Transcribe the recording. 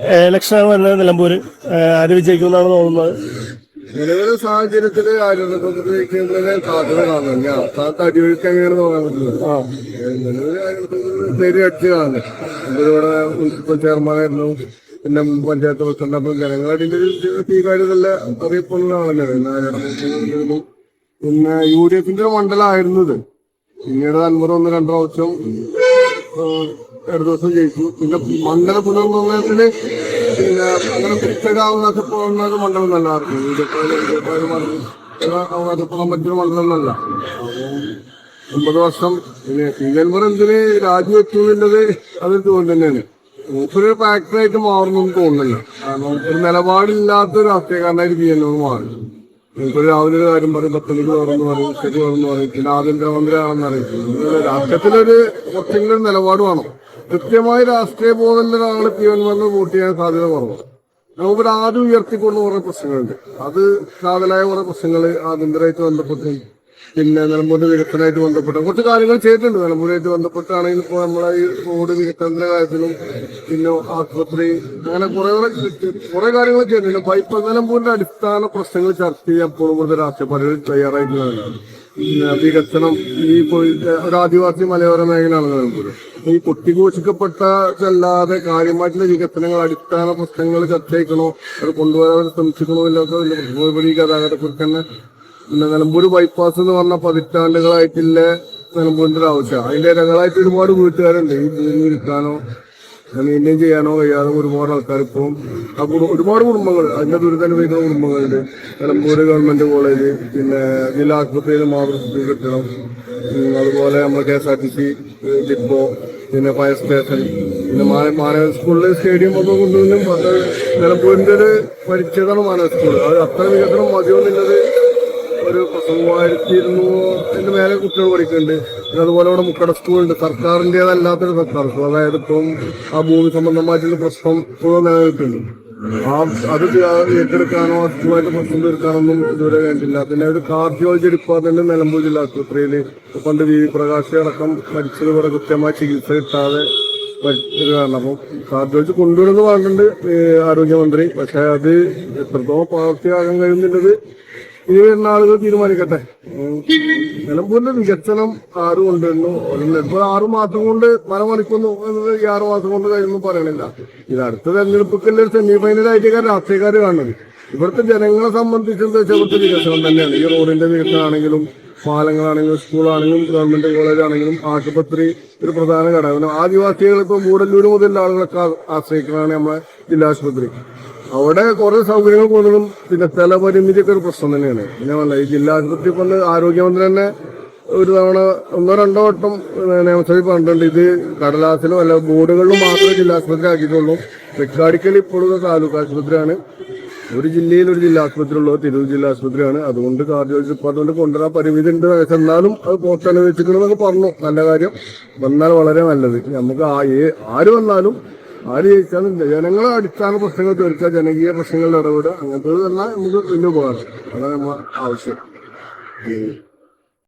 ഇലക്ഷനാണ് വരുന്നത് നിലമ്പൂര്. ആര് വിജയിക്കുമെന്നാണ് തോന്നുന്നത്. നിലവിലെ സാഹചര്യത്തിൽ ആരോഗ്യത്തിന് സാധ്യത കാണുന്നില്ല. അവസാനത്തെ അടിയൊഴുക്ക് എങ്ങനെയാണ് നോക്കാൻ പറ്റുന്നത്? ആ. നിലവിലെ ആരോഗ്യത്തിന് പേര് അടിച്ച് കാണുന്നത് ഇവിടെ മുനിസിപ്പൽ ചെയർമാനായിരുന്നു പിന്നെ പഞ്ചായത്ത് പ്രസിഡന്റ്. അപ്പം ജനങ്ങളതിന്റെ സ്വീകാര്യത അറിയപ്പെടുന്നതാണല്ലോ പിന്നെ യു ഡി എഫിന്റെ മണ്ഡലമായിരുന്നത്. പിന്നീട് അൻപത് ഒന്ന് രണ്ടു പ്രാവശ്യം ഇടതു ദിവസം ജയിച്ചു. പിന്നെ മണ്ഡല പുനർനിർണയത്തിന് പിന്നെ അങ്ങനെ കുത്തരാവുന്നൊക്കെ പോകുന്ന മണ്ഡലം നല്ല ആർക്കും അവകാശപ്പെടാൻ മണ്ഡലം നല്ല ഒമ്പത് വർഷം പിന്നെ ശ്രീകൻവർ എന്തിന് രാജിവെച്ചു എന്നുള്ളത് അതൊരു തോന്നി തന്നെയാണ്. മൂപ്പര് ഫാക്ടറായിട്ട് മാറുന്നു തോന്നുന്നില്ല. കാരണം ഒരു നിലപാടില്ലാത്ത ഒരു അവസ്ഥയെ കാരണമായിട്ട് ബി എൻ മാറി രാവിലെ ഒരു കാര്യം പറയും പത്തനംതിട്ട തുറന്നു പറയും ശരി തുറന്നു പറയും പിന്നെ ആഭ്യന്തരമന്ത്രിയാണെന്ന് അറിയിക്കും രാഷ്ട്രീയത്തിലൊരു കുറച്ചെങ്കിലും നിലപാട് വേണം. കൃത്യമായി രാഷ്ട്രീയ ബോധമുള്ള ഒരാൾ പി എൻ മാറിന് വോട്ട് ചെയ്യാൻ സാധ്യത കുറവാണ് നമുക്കൊരു ആദ്യം ഉയർത്തിക്കൊണ്ട് കുറെ പ്രശ്നങ്ങളുണ്ട്. അത് കാതലായ കുറെ പ്രശ്നങ്ങൾ ആഭ്യന്തരമായിട്ട് ബന്ധപ്പെട്ട് പിന്നെ നിലമ്പൂരിന്റെ വികസനമായിട്ട് ബന്ധപ്പെട്ട് കുറച്ച് കാര്യങ്ങൾ ചെയ്തിട്ടുണ്ട്. നിലമ്പൂരുമായിട്ട് ബന്ധപ്പെട്ടാണെങ്കിൽ ഇപ്പോൾ നമ്മളെ ഈ റോഡ് വികസനത്തിന്റെ കാര്യത്തിലും പിന്നെ ആശുപത്രി അങ്ങനെ കുറെ കുറെ കാര്യങ്ങൾ ചെയ്തിട്ടുണ്ട്. പൈപ്പ് നിലമ്പൂരിന്റെ അടിസ്ഥാന പ്രശ്നങ്ങൾ ചർച്ച ചെയ്യാൻ എപ്പോഴും കൂടുതൽ രാഷ്ട്രീയ തയ്യാറായിട്ടുള്ളതാണ്. വികസനം ഈ ഒരു ആദിവാസി മലയോര മേഖലയാണ് നിലമ്പൂർ ഈ കൊട്ടിഘോഷിക്കപ്പെട്ടതല്ലാതെ കാര്യമായിട്ടുള്ള വികസനങ്ങൾ അടിസ്ഥാന പ്രശ്നങ്ങൾ ചർച്ച ചെയ്യണോ അത് കൊണ്ടുവരാൻ ശ്രമിച്ചിക്കണോ ഇല്ലാത്ത ഈ തന്നെ പിന്നെ നിലമ്പൂർ ബൈപ്പാസ് എന്ന് പറഞ്ഞ പതിറ്റാണ്ടുകളായിട്ടുള്ള നിലമ്പൂരിന്റെ ഒരു ആവശ്യം അതിന്റെ ഇരകളായിട്ട് ഒരുപാട് വീട്ടുകാരുണ്ട്. ഈ ഭൂമി വിൽക്കാനോ മെയിന്റെയിൻ ചെയ്യാനോ കഴിയാതെ ഒരുപാട് ആൾക്കാർ ഇപ്പം ഒരുപാട് കുടുംബങ്ങൾ അതിന്റെ ദുരിതനുഭവിക്കുന്ന കുടുംബങ്ങളുണ്ട്. നിലമ്പൂര് ഗവൺമെന്റ് കോളേജ് പിന്നെ ജില്ലാ ആശുപത്രിയിൽ മാതൃശുദ്ധി കെട്ടിടം അതുപോലെ നമ്മുടെ K S R T C depot പിന്നെ ഫയർ സ്റ്റേഷൻ പിന്നെ മാന- മാനവ സ്കൂളിലെ സ്റ്റേഡിയം ഒക്കെ കൊണ്ടുവന്നും നിലമ്പൂരിന്റെ ഒരു പരിച്ഛേദമാണ് മാനവ സ്കൂൾ അത് അത്ര വികസനം മതിയോന്നുള്ളത് ഒരു മൂവായിരത്തി ഇരുന്നൂറിന്റെ മേലെ കുട്ടികൾ പഠിക്കുന്നുണ്ട്. പിന്നെ അതുപോലെ ഇവിടെ മുക്കട സ്കൂളുണ്ട്. സർക്കാരിന്റെതല്ലാത്തൊരു സർക്കാർ സ്കൂൾ. അതായത് ഇപ്പം ആ ഭൂമി സംബന്ധമായിട്ടുള്ള പ്രശ്നം ഇപ്പോഴും നിലനിൽക്കുന്നുണ്ട്. ആ അത് ഏറ്റെടുക്കാനോ അതുമായിട്ട് പ്രശ്നം തീർക്കാനൊന്നും ഇതുവരെ കണ്ടില്ല പിന്നെ ഒരു കാർഡിയോളജി ഡിപ്പാർട്ട്മെന്റ് നിലമ്പൂർ ജില്ലാ ആശുപത്രിയിൽ പണ്ട് വി. പ്രകാശ് അടക്കം മരിച്ചത് ഇവിടെ കൃത്യമായ ചികിത്സ കിട്ടാതെ കാരണം. അപ്പം കാർഡിയോളജി കൊണ്ടുവരുന്നത് പറഞ്ഞിട്ടുണ്ട് ആരോഗ്യമന്ത്രി. പക്ഷെ അത് എത്രത്തോളം പ്രാവർത്തിയാകാൻ കഴിയുന്നുള്ളത് ഈ വരുന്ന ആളുകൾ തീരുമാനിക്കട്ടെ. നിലമ്പൂരിന്റെ വികസനം ആറ് കൊണ്ടുവരുന്നു? ഇപ്പൊ ആറു മാസം കൊണ്ട് മരമണിക്കുന്നു എന്നത് ഈ ആറു മാസം കൊണ്ട് കഴിയുന്നു പറയണില്ല. ഇത് അടുത്ത തെരഞ്ഞെടുപ്പിക്കല്ലേ സെമി ഫൈനലായിട്ട് രാഷ്ട്രീയക്കാർ കാണുന്നത്. ഇവിടുത്തെ ജനങ്ങളെ സംബന്ധിച്ച് എന്താ വെച്ചാൽ ഇവിടുത്തെ വികസനം തന്നെയാണ്. ഈ റോഡിന്റെ വികസനമാണെങ്കിലും പാലങ്ങളാണെങ്കിലും സ്കൂളാണെങ്കിലും ഗവൺമെന്റ് കോളേജ് ആണെങ്കിലും ആശുപത്രി ഒരു പ്രധാന ഘടകം. ആദിവാസികൾ ഇപ്പം മൂടല്ലൂർ മുതലുള്ള ആളുകളൊക്കെ ആശ്രയിക്കുന്നതാണ് നമ്മളെ ജില്ലാ ആശുപത്രി. അവിടെ കുറെ സൗകര്യങ്ങൾ കൊണ്ടും പിന്നെ സ്ഥലപരിമിതി ഒക്കെ ഒരു പ്രശ്നം തന്നെയാണ്. പിന്നെ വല്ല ഈ ജില്ലാ ആശുപത്രി കൊണ്ട് ആരോഗ്യമന്ത്രി തന്നെ ഒരു തവണ ഒന്നോ രണ്ടോ വട്ടം നിയമസഭയിൽ പറഞ്ഞിട്ടുണ്ട്. ഇത് കടലാസിലും അല്ല ബോർഡുകളിലും മാത്രമേ ജില്ലാ ആശുപത്രി ആക്കിയിട്ടുള്ളൂ. തെക്കാടിക്കൽ ഇപ്പോഴത്തെ താലൂക്ക് ആശുപത്രിയാണ്. ഒരു ജില്ലയിൽ ഒരു ജില്ലാ ആശുപത്രി ഉള്ളത് തിരൂർ ജില്ലാ ആശുപത്രിയാണ്. അതുകൊണ്ട് കാർഡിയോളജി ഡിപ്പാർട്ട്മെന്റ് കൊണ്ടുവരാൻ പരിമിതി ഉണ്ട്. എന്നാലും അത് പ്രോത്സാഹിപ്പിക്കണമെന്നൊക്കെ പറഞ്ഞു. നല്ല കാര്യം. വന്നാൽ വളരെ നല്ലത്. നമുക്ക് ആര് വന്നാലും ആര് ജയിച്ചാലും ജനങ്ങളെ അടിസ്ഥാന പ്രശ്നങ്ങൾ തീർക്കുക ജനകീയ പ്രശ്നങ്ങളിൽ ഇടപെടുക അങ്ങനത്തെ തന്നെ നമുക്ക് വലിയ ഉപകാരം. അതാണ് നമ്മൾ ആവശ്യം.